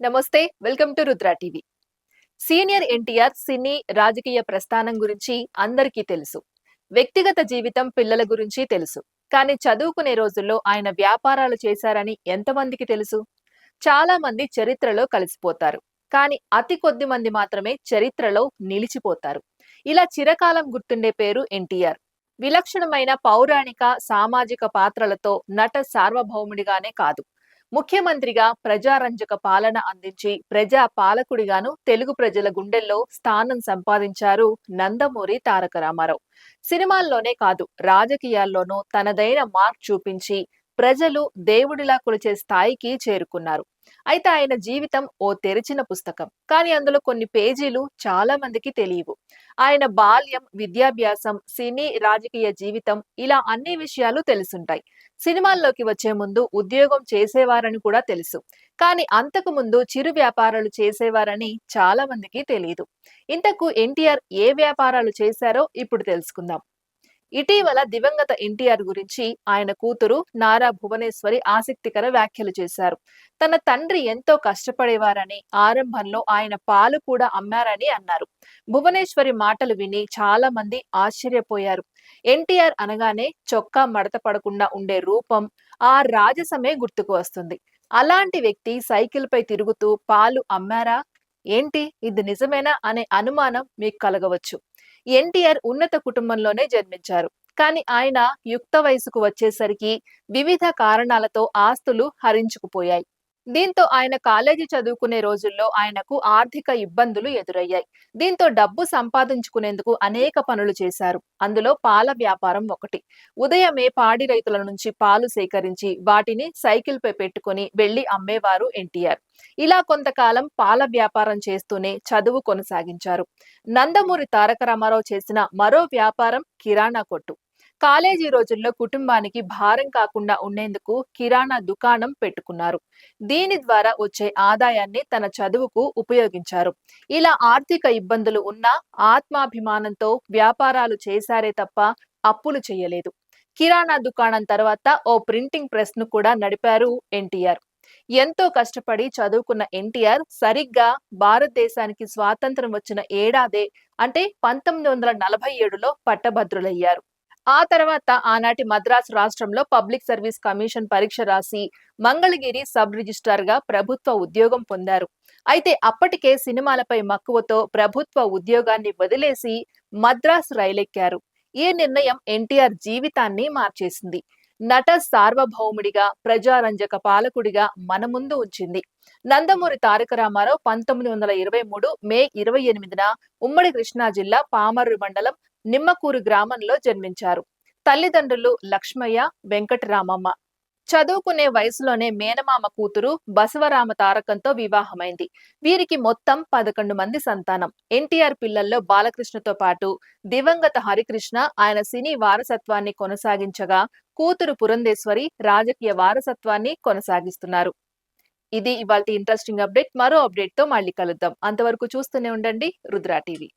నమస్తే welcome to Rudra TV. Senior NTR సినీ రాజకీయ ప్రస్థానం గురించి అందరికీ తెలుసు. వ్యక్తిగత జీవితం పిల్లల గురించి తెలుసు. కానీ చదువుకునే రోజుల్లో ఆయన వ్యాపారాలు చేశారని ఎంతమందికి తెలుసు? చాలా మంది చరిత్రలో కలిసిపోతారు. కానీ అతి కొద్ది మంది మాత్రమే చరిత్రలో నిలిచిపోతారు. ఇలా చిరకాలం గుర్తుండే పేరు ఎన్టీఆర్. విలక్షణమైన పౌరాణిక సామాజిక పాత్రలతో నట సార్వభౌముడిగానే కాదు. ముఖ్యమంత్రిగా ప్రజారంజక పాలన అందించి ప్రజా పాలకుడిగాను తెలుగు ప్రజల గుండెల్లో స్థానం సంపాదించారు నందమూరి తారక రామారావు. సినిమాల్లోనే కాదు రాజకీయాల్లోనూ తనదైన మార్క్ చూపించి ప్రజలు దేవుడిలా కొలిచే స్థాయికి చేరుకున్నారు. అయితే ఆయన జీవితం ఓ తెరిచిన పుస్తకం. కానీ అందులో కొన్ని పేజీలు చాలా మందికి తెలియవు. ఆయన బాల్యం విద్యాభ్యాసం సినీ రాజకీయ జీవితం ఇలా అన్ని విషయాలు తెలుసుంటాయి. సినిమాల్లోకి వచ్చే ముందు ఉద్యోగం చేసేవారని కూడా తెలుసు. కానీ అంతకు ముందు చిరు వ్యాపారాలు చేసేవారని చాలా మందికి తెలియదు ఇంతకు ఎన్టీఆర్ ఏ వ్యాపారాలు చేశారో ఇప్పుడు తెలుసుకుందాం. ఇటీవల దివంగత ఎన్టీఆర్ గురించి ఆయన కూతురు నారా భువనేశ్వరి ఆసక్తికర వ్యాఖ్యలు చేశారు. తన తండ్రి ఎంతో కష్టపడేవారని ఆరంభంలో ఆయన పాలు కూడా అమ్మారని అన్నారు. భువనేశ్వరి మాటలు విని చాలా మంది ఆశ్చర్యపోయారు. ఎన్టీఆర్ అనగానే చొక్కా మడత పడకుండా ఉండే రూపం ఆ రాజసమే గుర్తుకు వస్తుంది. అలాంటి వ్యక్తి సైకిల్ పై తిరుగుతూ పాలు అమ్మారా? ఏంటి? ఇది నిజమేనా? అనే అనుమానం మీకు కలగవచ్చు. ఎన్టీఆర్ ఉన్నత కుటుంబంలోనే జన్మించారు. కానీ ఆయన యుక్త వయసుకు వచ్చేసరికి వివిధ కారణాలతో ఆస్తులు హరించుకుపోయాయి. దీంతో ఆయన కాలేజీ చదువుకునే రోజుల్లో ఆయనకు ఆర్థిక ఇబ్బందులు ఎదురయ్యాయి. దీంతో డబ్బు సంపాదించుకునేందుకు అనేక పనులు చేశారు. అందులో పాల వ్యాపారం ఒకటి. ఉదయమే పాడి రైతుల నుంచి పాలు సేకరించి వాటిని సైకిల్ పై పెట్టుకుని వెళ్ళి అమ్మేవారు ఎన్టీఆర్. ఇలా కొంతకాలం పాల వ్యాపారం చేస్తూనే చదువు కొనసాగించారు. నందమూరి తారక రామారావు చేసిన మరో వ్యాపారం కిరాణా కొట్టు. కాలేజీ రోజుల్లో కుటుంబానికి భారం కాకుండా ఉండేందుకు కిరాణా దుకాణం పెట్టుకున్నారు. దీని ద్వారా వచ్చే ఆదాయాన్ని తన చదువుకు ఉపయోగించారు. ఇలా ఆర్థిక ఇబ్బందులు ఉన్నా ఆత్మాభిమానంతో వ్యాపారాలు చేశారే తప్ప అప్పులు చేయలేదు. కిరాణా దుకాణం తర్వాత ఓ ప్రింటింగ్ ప్రెస్ను కూడా నడిపారు ఎన్టీఆర్. ఎంతో కష్టపడి చదువుకున్న ఎన్టీఆర్ సరిగ్గా భారతదేశానికి స్వాతంత్రం వచ్చిన ఏడాదే అంటే పంతొమ్మిది వందల నలభై ఏడులో పట్టభద్రులయ్యారు. ఆ తర్వాత ఆనాటి మద్రాసు రాష్ట్రంలో పబ్లిక్ సర్వీస్ కమిషన్ పరీక్ష రాసి మంగళగిరి సబ్ రిజిస్ట్రార్గా ప్రభుత్వ ఉద్యోగం పొందారు. అయితే అప్పటికే సినిమాలపై మక్కువతో ప్రభుత్వ ఉద్యోగాన్ని వదిలేసి మద్రాసు రైలెక్కారు. ఈ నిర్ణయం ఎన్టీఆర్ జీవితాన్ని మార్చేసింది. నట సార్వభౌముడిగా ప్రజారంజక పాలకుడిగా మన ముందు ఉంచింది. నందమూరి తారక రామారావు పంతొమ్మిది వందల ఇరవై మూడు మే ఇరవై ఎనిమిదిన ఉమ్మడి కృష్ణా జిల్లా పామర్రు మండలం నిమ్మకూరు గ్రామంలో జన్మించారు. తల్లిదండ్రులు లక్ష్మయ్య వెంకటరామమ్మ. చదువుకునే వయసులోనే మేనమామ కూతురు బసవరామ తారకంతో వివాహమైంది. వీరికి మొత్తం పదకొండు మంది సంతానం. ఎన్టీఆర్ పిల్లల్లో బాలకృష్ణతో పాటు దివంగత హరికృష్ణ ఆయన సినీ వారసత్వాన్ని కొనసాగించగా కూతురు పురంధేశ్వరి రాజకీయ వారసత్వాన్ని కొనసాగిస్తున్నారు. ఇది ఇవాళ ఇంట్రెస్టింగ్ అప్డేట్. మరో అప్డేట్తో మళ్ళీ కలుద్దాం. అంతవరకు చూస్తూనే ఉండండి. రుద్రా టీవీ.